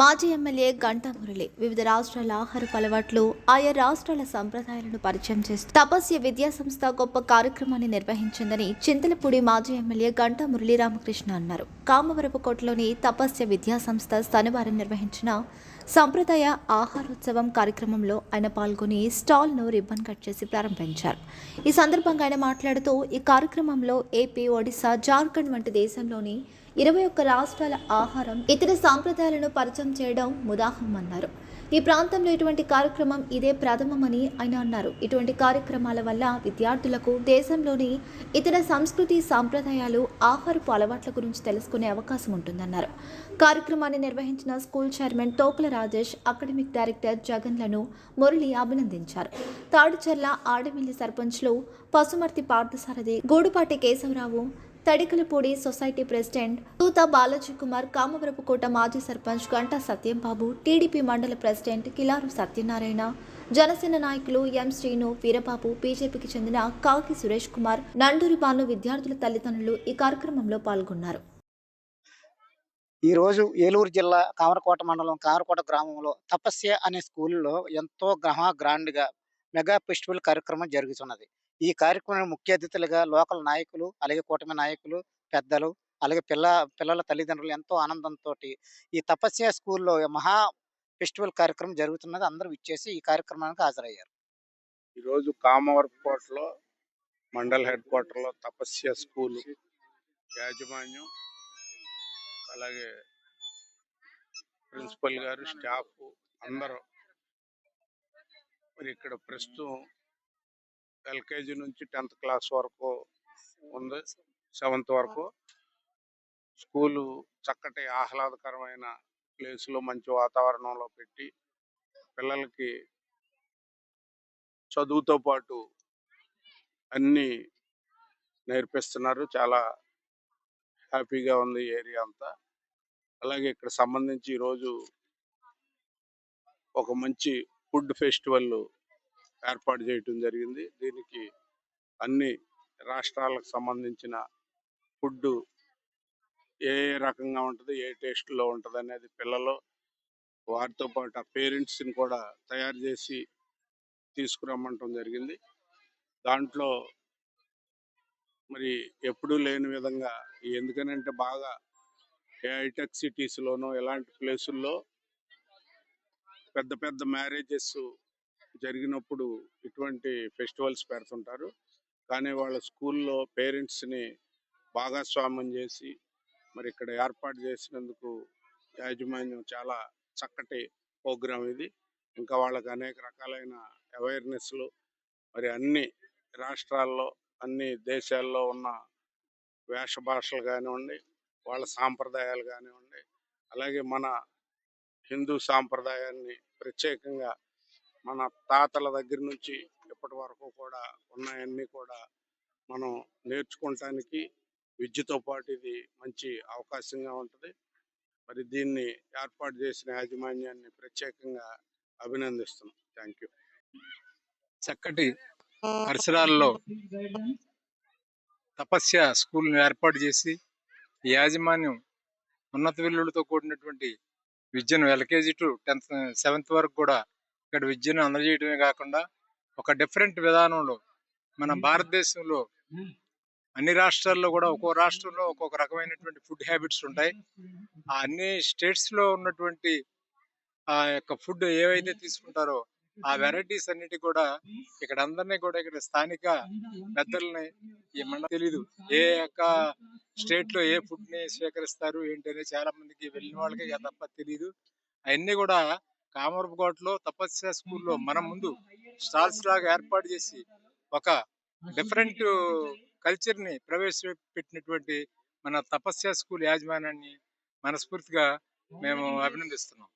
మాజీ ఎమ్మెల్యే గంటా మురళి వివిధ రాష్ట్రాల ఆహారపు అలవాట్లు ఆయా రాష్ట్రాల సంప్రదాయాలను పరిచయం చేస్తూ తపస్య విద్యా సంస్థ గొప్ప కార్యక్రమాన్ని నిర్వహించిందని చింతలపూడి మాజీ ఎమ్మెల్యే గంటా మురళీ రామకృష్ణ అన్నారు. కామవరపుకోటలోని తపస్య విద్యా సంస్థ శనివారం నిర్వహించిన సంప్రదాయ ఆహారోత్సవం కార్యక్రమంలో ఆయన పాల్గొని స్టాల్ను రిబ్బన్ కట్ చేసి ప్రారంభించారు. ఈ సందర్భంగా ఆయన మాట్లాడుతూ ఈ కార్యక్రమంలో ఏపీ ఒడిశా జార్ఖండ్ వంటి దేశంలోని ఇరవై ఒక్క రాష్ట్రాల ఆహారం ఇతర సాంప్రదాయాలను పరిచయం చేయడం ముదాహమన్నారు. ఈ ప్రాంతంలో ఇటువంటి కార్యక్రమం ఇదే ప్రథమమని ఆయన అన్నారు. ఇటువంటి కార్యక్రమాల వల్ల విద్యార్థులకు దేశంలోని ఇతర సంస్కృతి సాంప్రదాయాలు ఆహారపు అలవాట్ల గురించి తెలుసుకునే అవకాశం ఉంటుందన్నారు. కార్యక్రమాన్ని నిర్వహించిన school chairman Tokula Rajesh academic director జగన్లను Murali అభినందించారు. తాడుచెర్ల ఆడమిల్లి సర్పంచ్లు పసుమర్తి పార్థసారథి గూడుపాటి కేశవరావు తడికలపూడి సొసైటీ ప్రెసిడెంట్ తూత బాలాజీ కుమార్ కామవరపుకోట మాజీ సర్పంచ్ గంటా సత్యంబాబు టీడీపీ మండల ప్రెసిడెంట్ కిలారు సత్యనారాయణ జనసేన నాయకులు ఎం శ్రీను వీరబాబు బీజేపీకి చెందిన కాకి సురేష్ కుమార్ నండూరి బాను విద్యార్థుల తల్లిదండ్రులు ఈ కార్యక్రమంలో పాల్గొన్నారు. ఈ రోజు ఏలూరు జిల్లా కామరకోట మండలం కామరకోట గ్రామంలో తపస్య అనే స్కూల్లో ఎంతో గ్రహ గ్రాండ్గా మెగా ఫెస్టివల్ కార్యక్రమం జరుగుతున్నది. ఈ కార్యక్రమం ముఖ్య అతిథులుగా లోకల్ నాయకులు అలాగే కూటమి నాయకులు పెద్దలు అలాగే పిల్ల పిల్లల తల్లిదండ్రులు ఎంతో ఆనందంతో ఈ తపస్య స్కూల్లో మహా ఫెస్టివల్ కార్యక్రమం జరుగుతున్నది. అందరూ ఇచ్చేసి ఈ కార్యక్రమానికి హాజరయ్యారు. ఈరోజు కామవరపుకోటలో మండల్ హెడ్ క్వార్టర్లో తపస్య స్కూల్ యాజమాన్యం అలాగే ప్రిన్సిపల్ గారు స్టాఫ్ అందరూ. మరి ఇక్కడ ప్రస్తుతం ఎల్కేజీ నుంచి టెన్త్ క్లాస్ వరకు ఉంది. సెవెంత్ వరకు. స్కూలు చక్కటి ఆహ్లాదకరమైన ప్లేస్లో మంచి వాతావరణంలో పెట్టి పిల్లలకి చదువుతో పాటు అన్ని నేర్పిస్తున్నారు. చాలా హ్యాపీగా ఉంది ఏరియా అంతా. అలాగే ఇక్కడ సంబంధించి ఈరోజు ఒక మంచి ఫుడ్ ఫెస్టివల్ ఏర్పాటు చేయటం జరిగింది. దీనికి అన్ని రాష్ట్రాలకు సంబంధించిన ఫుడ్ ఏ ఏ రకంగా ఉంటుంది ఏ టేస్ట్లో ఉంటుంది అనేది పిల్లలు వారితో పాటు ఆ పేరెంట్స్ని కూడా తయారు చేసి తీసుకురమ్మంటం జరిగింది. దాంట్లో మరి ఎప్పుడూ లేని విధంగా ఎందుకనంటే బాగా ఏ హైటెక్ సిటీస్లోనో ఇలాంటి ప్లేసుల్లో పెద్ద పెద్ద మ్యారేజెస్ జరిగినప్పుడు ఇటువంటి ఫెస్టివల్స్ పెడుతుంటారు. కానీ వాళ్ళ స్కూల్లో పేరెంట్స్ని భాగస్వామ్యం చేసి మరి ఇక్కడ ఏర్పాటు చేసినందుకు యాజమాన్యం చాలా చక్కటి ప్రోగ్రాం ఇది. ఇంకా వాళ్ళకి అనేక రకాలైన అవేర్నెస్లు మరి అన్ని రాష్ట్రాల్లో అన్ని దేశాల్లో ఉన్న వేష భాషలు కానివ్వండి వాళ్ళ సాంప్రదాయాలు కానివ్వండి అలాగే మన హిందూ సాంప్రదాయాన్ని ప్రత్యేకంగా మన తాతల దగ్గర నుంచి ఇప్పటి వరకు కూడా ఉన్నాయన్నీ కూడా మనం నేర్చుకోవటానికి విద్యతో పాటు ఇది మంచి అవకాశంగా ఉంటుంది. మరి దీన్ని ఏర్పాటు చేసిన యాజమాన్యాన్ని ప్రత్యేకంగా అభినందిస్తున్నాం. Thank you. చక్కటి పరిసరాల్లో తపస్య స్కూల్ను ఏర్పాటు చేసి ఈ యాజమాన్యం ఉన్నత విలువలతో కూడినటువంటి విద్యను ఎల్కేజీ టు టెన్త్ సెవెంత్ వరకు కూడా ఇక్కడ విద్యను అందజేయడమే కాకుండా ఒక డిఫరెంట్ విధానంలో మన భారతదేశంలో అన్ని రాష్ట్రాల్లో కూడా ఒక్కో రాష్ట్రంలో ఒక్కొక్క రకమైనటువంటి ఫుడ్ హ్యాబిట్స్ ఉంటాయి. ఆ అన్ని స్టేట్స్లో ఉన్నటువంటి ఆ యొక్క ఫుడ్ ఏవైతే తీసుకుంటారో ఆ వెరైటీస్ అన్నిటి కూడా ఇక్కడ అందరినీ కూడా ఇక్కడ స్థానిక పెద్దల్ని ఏమన్నా తెలీదు. ఏ యొక్క స్టేట్లో ఏ ఫుడ్ని స్వీకరిస్తారు ఏంటి అనేది చాలా మందికి వెళ్ళిన వాళ్ళకి తప్ప తెలియదు అవన్నీ కూడా కామరపుకోటలో తపస్య స్కూల్లో మన ముందు స్టాల్స్ లాగా ఏర్పాటు చేసి ఒక డిఫరెంట్ కల్చర్ని ప్రవేశపెట్టినటువంటి మన తపస్య స్కూల్ యాజమాన్యాన్ని మనస్ఫూర్తిగా మేము అభినందిస్తున్నాం.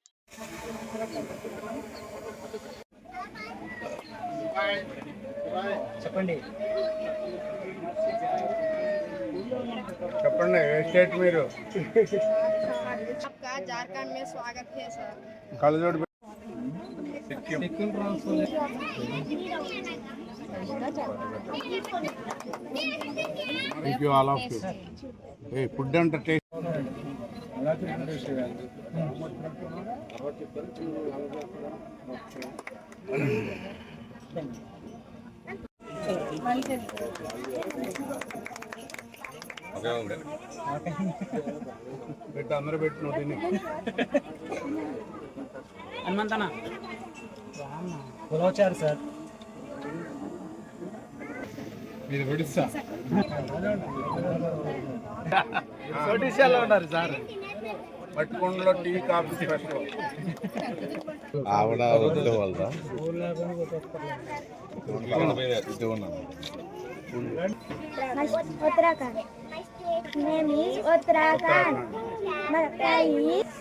చెప్పండి. చెప్పండి స్టేట్ మీరు? झारखंड में स्वागत है sir college road If you all of you, hey, put down the taste. Mm. పెట్టు అందరూ పెట్టు తిని. హనుమంతన? వచ్చారు సార్. మీరు విడిస్తా. ఒడిశాలో ఉన్నారు సార్. పట్టుకుండలో టీ కాఫీ స్పెషల్. ఆవిడ వదిలే వాళ్ళ Uttarakhand. Name is Uttarakhand. My place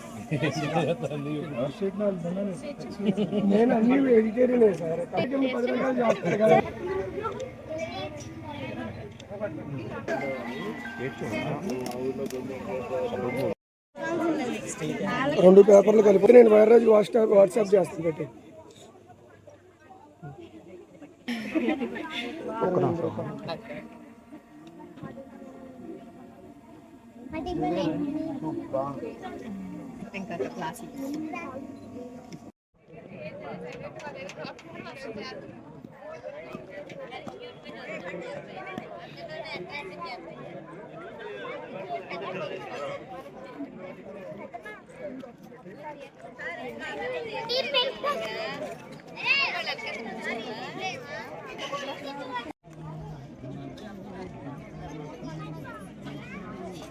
నేను అన్ని వెజిటేరియన్ సార్ పది రకాలు చేస్తారు కదా రెండు పేపర్లు కలిపి నేను వేరే రోజు వాట్సాప్ వాట్సాప్ చేస్తాను పెట్టి Te encanta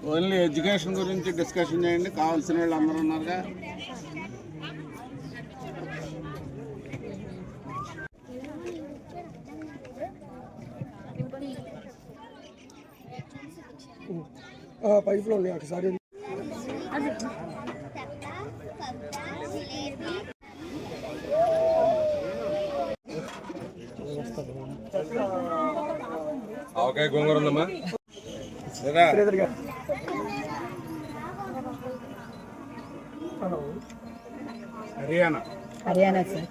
ఓన్లీ ఎడ్యుకేషన్ గురించి డిస్కషన్ చేయండి. కావాల్సిన వాళ్ళు అందరూ ఉన్నారుగా. పైపులో ఉన్నాయి ఒకసారి. ఆవకాయ గోంగూర ఉందమ్మా శ్రీధర్ గారు హర్యానా. హర్యానా సార్.